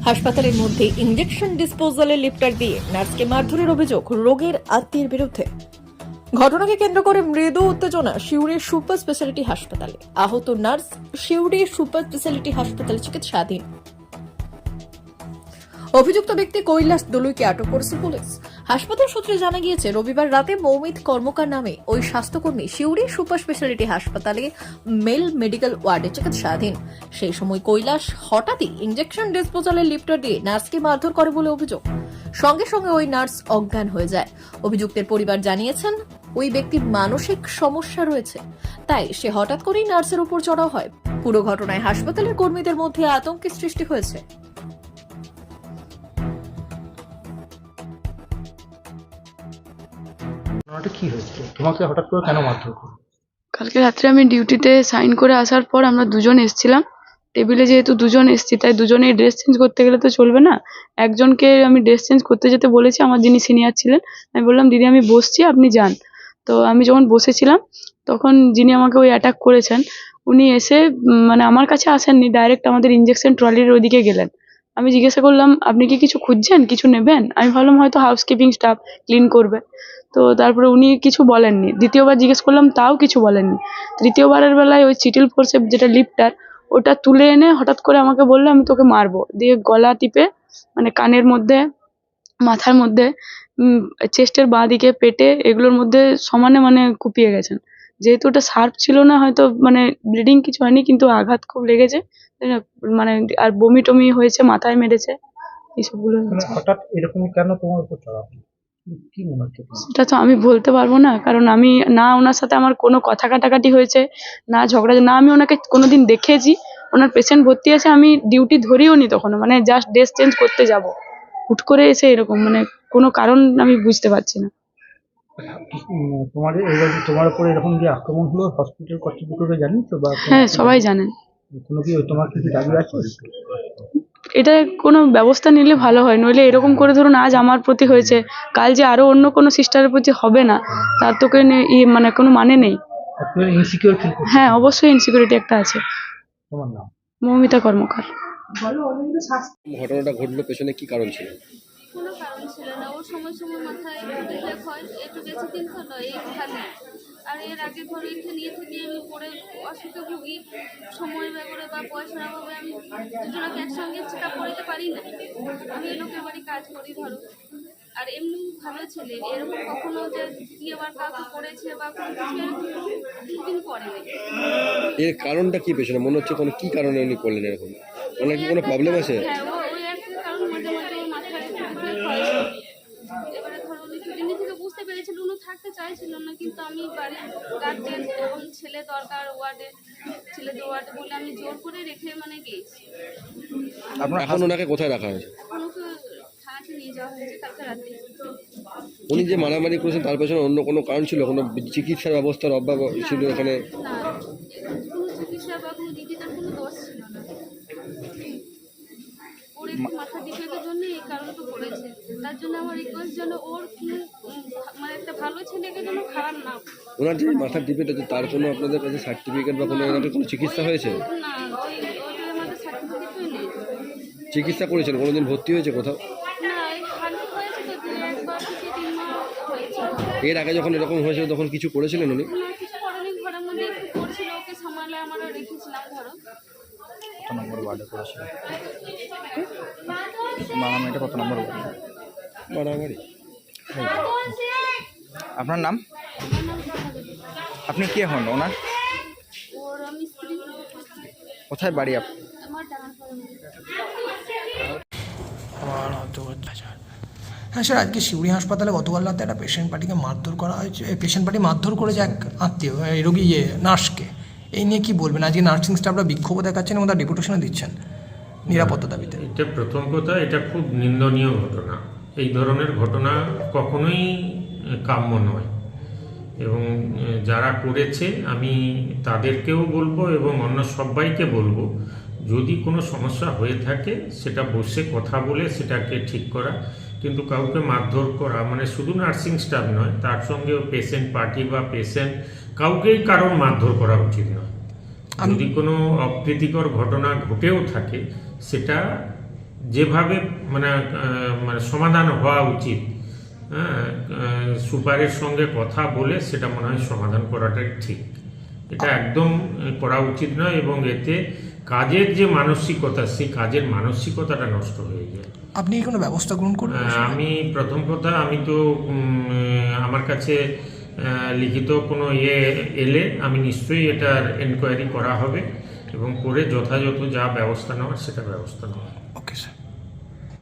হাসপাতালের মধ্যে ইঞ্জেকশন ডিসপোজালের লিফটার দিয়ে নার্সকে মারধরের অভিযোগ রোগের আত্মীয়ের বিরুদ্ধে। ঘটনাকে কেন্দ্র করে মৃদু উত্তেজনা শিউরি সুপার স্পেশালিটি হাসপাতালে। আহত নার্স শিউরি সুপার স্পেশালিটি হাসপাতালে চিকিৎসাধীন। অভিযুক্ত ব্যক্তি কৈলাস দলুইকে আটক করেছে পুলিশ। হাসপাতাল সূত্রে জানা গিয়েছে, রবিবার রাতে মৌমিত কর্মকার নামে ওই স্বাস্থ্যকর্মী শিউরি সুপার স্পেশালিটি হাসপাতালে মেল মেডিকেল ওয়ার্ডে চিকিৎসাধীন। সেই সময় কৈলাস হঠাৎই ইঞ্জেকশন ডিসপোজালের লিফটার দিয়ে নার্সকে মারধর করে বলে অভিযোগ। সঙ্গে সঙ্গে ওই নার্স অজ্ঞান হয়ে যায়। অভিযুক্তের পরিবার জানিয়েছেন, ওই ব্যক্তির মানসিক সমস্যা রয়েছে, তাই সে হঠাৎ করেই নার্সের উপর চড়াও হয়। পুরো ঘটনায় হাসপাতালের কর্মীদের মধ্যে আতঙ্কের সৃষ্টি হয়েছে। ঘটনাটা কি হয়েছিল তোমাকে হঠাৎ করে কেন মারধর করল? কালকে রাত্রে আমি ডিউটিতে সাইন করে আসার পর আমরা দুজন এসেছিলাম। টেবিলে যেহেতু দুজন এসেছি, তাই দুজনেই ড্রেস চেঞ্জ করতে গেলে তো চলবে না। একজনকে আমি ড্রেস চেঞ্জ করতে যেতে বলেছি, আমার যিনি সিনিয়র ছিলেন। আমি বললাম, দিদি, আমি বসছি, আপনি যান। তো আমি যখন বসেছিলাম, তখন যিনি আমাকে ওই অ্যাটাক করেছেন, উনি এসে মানে আমার কাছে আসেননি ডাইরেক্ট আমাদের ইঞ্জেকশন ট্রলির ওইদিকে গেলেন। আমি জিজ্ঞাসা করলাম, আপনি কি কিছু খুঁজছেন? কিছু নেবেন? আমি ভাবলাম, হয়তো হাউসকিপিং স্টাফ ক্লিন করবে। তো তারপরে উনি কিছু বলেননি। দ্বিতীয়বার জিজ্ঞেস করলাম, তাও কিছু বলেননি? তৃতীয়বারের বেলায় ওই চিটিল ফোর্সে যেটা লিফটার ওটা তুলে এনে হঠাৎ করে আমাকে বলল, আমি তোকে মারবো। দিয়ে গলা টিপে মানে কানের মধ্যে, মাথার মধ্যে চেস্টের বাঁ দিকে পেটে এগুলোর মধ্যে সমানে মানে কুপিয়ে গেছেন। যেহেতু ওটা শার্প ছিল না হয়তো মানে ব্লিডিং কিছু হয়নি কিন্তু আঘাত খুব লেগেছে? মানে আর বমি টমি হয়েছে মাথায় মেরেছে এইসবগুলো মানে হঠাৎ এরকম কেন তোমার উপর? সেটা তো আমি বলতে পারব না কারণ আমি না ওনার সাথে আমার কোনো কথা কাটাকাটি হয়েছে না ঝগড়া না আমি ওনাকে কোনোদিন দেখেছি। ওনার পেশেন্ট ভর্তি আছে আমি ডিউটি ধরিও নি তখনও মানে জাস্ট ড্রেস চেঞ্জ করতে যাব। হুট করে এসে এরকম মানে কোনো কারণ আমি বুঝতে পারছি না। তোমার তোমার উপরে এরকম যে আক্রমণ হলো হসপিটাল কর্তৃপক্ষকে জানিয়েছো বা হ্যাঁ সবাই জানেন কোনো কি তোমার কিছু দাবি আছে? এটা কোনো ব্যবস্থা নিলে ভালো হয় নইলে এরকম করে ধরুন আজ আমার প্রতি হয়েছে কাল যে আরও অন্য কোনো সিস্টারের প্রতি হবে না তার তো কোনো মানে কোনো মানে নেই। আপনি ইনসিকিউর ফিল করছেন? হ্যাঁ অবশ্যই ইনসিকিউরিটি একটা আছে। তোমার নাম? মৌমিতা কর্মকার। ঘটনাটা ঘটলো পেছনে কি কারণ ছিল? কোনো কারণ ছিল না। ওর সময় সময় মাথায় রিলেফ হয় একটু বেশি দিন তো নয় এই খালি আর এর আগে ধরো এখানে নিয়ে থেকে আমি পড়ে অসুখে ভুগি সময় ব্যাপারে বা পয়সার অভাবে আমি দুজনকে একসঙ্গে চেক আপ করাতে পারি না। আমি লোকের বাড়ি কাজ করি ধরো। আর এমনি ভালো ছেলে এরকম কখনো যে কি আবার কাউকে করেছে বা কোনো কিছু এরকম করেনি এর কারণটা কি পেছনে? মনে হচ্ছে কোনো কি কারণে উনি করলেন এরকম? ওনার কি কোনো প্রবলেম আছে? হ্যাঁ ও ওই একটা কারণ মাঝে মাঝে ওর মাথায় রিফ্লেক্ট হয় এবারে ধরো উনি দুদিন থেকে বুঝতে পেরেছিল উনি থাকতে চাইছিল না কিন্তু আমি বাড়ির গার্জেন এবং ছেলে দরকার ওয়ার্ডে ছেলেদের ওয়ার্ডে বলে আমি জোর করে রেখে মানে গিয়েছি। এখন ওনাকে কোথায় রাখা হয়েছে? এখন ওকে থানাতে নিয়ে যাওয়া হয়েছে কালকে রাতে। উনি যে মারামারি করেছেন তার পেছনে অন্য কোনো কারণ ছিল? কোনো চিকিৎসার ব্যবস্থার অভাব ছিল এখানে? না কোনো চিকিৎসা বা কোনো দিদিটার কোনো দোষ ছিল না। ওর একটু মাথা ডিফেক্টের জন্য এই কারণটা করেছে তার জন্য আমার রিকোয়েস্ট যেন ওর কোনো একটা ভালো ছেলেকে যেন খারাপ না ওনার যে মাথার ডিপেট আছে তার কোনো আপনাদের কাছে সার্টিফিকেট বা কোনো এরকম কোনো চিকিৎসা হয়েছে? না ওই ওইটার আমাদের সার্টিফিকেটই নেই। চিকিৎসা করেছেন? কোনোদিন ভর্তি হয়েছে কোথাও? না এই খালি হয়েছে তো দু একবার থেকে তিন মাস হয়েছে। এর আগে যখন এরকম হয়েছিল তখন কিছু করেছিলেন উনি? না কিছু করেনি ঘরের মধ্যে একটু করছিল ওকে সামালে আমরা রেখেছিলাম ধরো কত নম্বর ওয়ার্ডে করেছিল মারামারিটা কত নম্বর ওয়ার্ডে? মারামারি। আপনার নাম? আপনি কে হন ওনার? কোথায় বাড়ি আপ আমার ডান করে হ্যাঁ স্যার আজকে শিউড়ি হাসপাতালে গতকাল রাতে একটা পেশেন্ট পার্টিকে মারধর করা হয়েছে। এই পেশেন্ট পার্টি মারধর করেছে এক আত্মীয় এই রোগী ইয়ে নার্সকে। এই নিয়ে কি বলবেন? আজকে নার্সিং স্টাফরা বিক্ষোভ দেখাচ্ছেন এবং তার ডেপুটেশনও দিচ্ছেন নিরাপত্তা দাবিতে। এটা প্রথম কথা এটা খুব নিন্দনীয় ঘটনা। এই ধরনের ঘটনা কখনোই কাম্য নয়। এবং যারা করেছে আমি তাদেরকেও বলব এবং অন্য সবাইকে বলব যদি কোনো সমস্যা হয়ে থাকে সেটা বসে কথা বলে সেটাকে ঠিক করা। কিন্তু কাউকে মারধর করা মানে শুধু নার্সিং স্টাফ নয় তার সঙ্গে পেশেন্ট পার্টি বা পেশেন্ট কাউকেই কারণ মারধর করা উচিত নয়। যদি কোনো অপ্রীতিকর ঘটনা ঘটেও থাকে সেটা যেভাবে মানে মানে সমাধান হওয়া উচিত সুপারের সঙ্গে কথা বলে সেটা মনে হয় সমাধান করাটাই ঠিক। এটা একদম করা উচিত নয় এবং এতে কাজের যে মানসিকতা সেই কাজের মানসিকতাটা নষ্ট হয়ে যায়। আপনি কোনো ব্যবস্থা গ্রহণ করবেন? আমি প্রথম কথা আমি তো আমার কাছে লিখিত কোনো ইয়ে এলে আমি নিশ্চয়ই এটার এনকোয়ারি করা হবে এবং করে যথাযথ যা ব্যবস্থা নেওয়ার সেটা ব্যবস্থা নেওয়া।